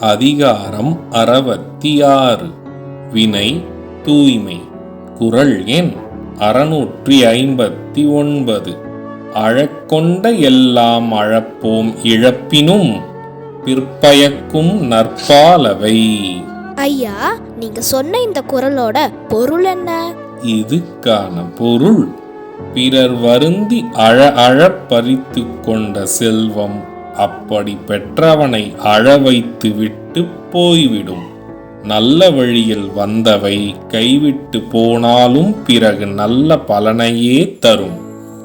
அதிகாரம் அறுபத்தி ஆறு வினை தூய்மை. குரல் எண் அறுநூற்றி ஐம்பத்தி ஒன்பது. அழக்கொண்ட எல்லாம் அழப்போம் இழப்பினும் பிற்பயக்கும் நற்பாலவை. ஐயா நீங்க சொன்ன இந்த குரலோட பொருள் என்ன? இதுக்கான பொருள் பிறர் வருந்தி அழ அழ பறித்து கொண்ட செல்வம் அப்படி பெற்றவனை அழ வைத்து விட்டு போய்விடும். நல்ல வழியில் வந்தவை கைவிட்டு போனாலும் பிறகு நல்ல பலனையே தரும்.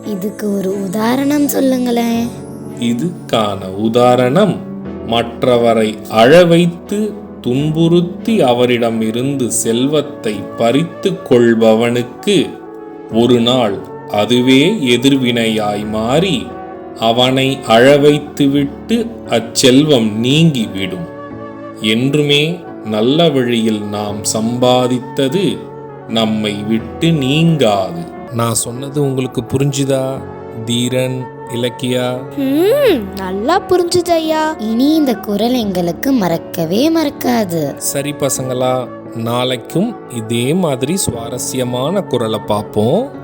இதுக்கு ஒரு உதாரணம் சொல்லுங்களேன். இதுக்கான உதாரணம் மற்றவரை அழ வைத்து துன்புறுத்தி அவரிடமிருந்து செல்வத்தை பறித்து கொள்பவனுக்கு ஒரு நாள் அதுவே எதிர்வினையாய் மாறி அவனை அழ வைத்துவிட்டு அச்செல்வம் நீங்கிவிடும். என்றுமே நல்ல வழியில் நாம் சம்பாதித்தது நம்மை விட்டு நீங்காது. நான் சொன்னது உங்களுக்கு புரிஞ்சுதா தீரன் இலக்கியா? நல்லா புரிஞ்சுது ஐயா இனி இந்த குரல் எங்களுக்கு மறக்கவே மறக்காது. சரி பசங்களா நாளைக்கும் இதே மாதிரி சுவாரஸ்யமான குரலை பார்ப்போம்.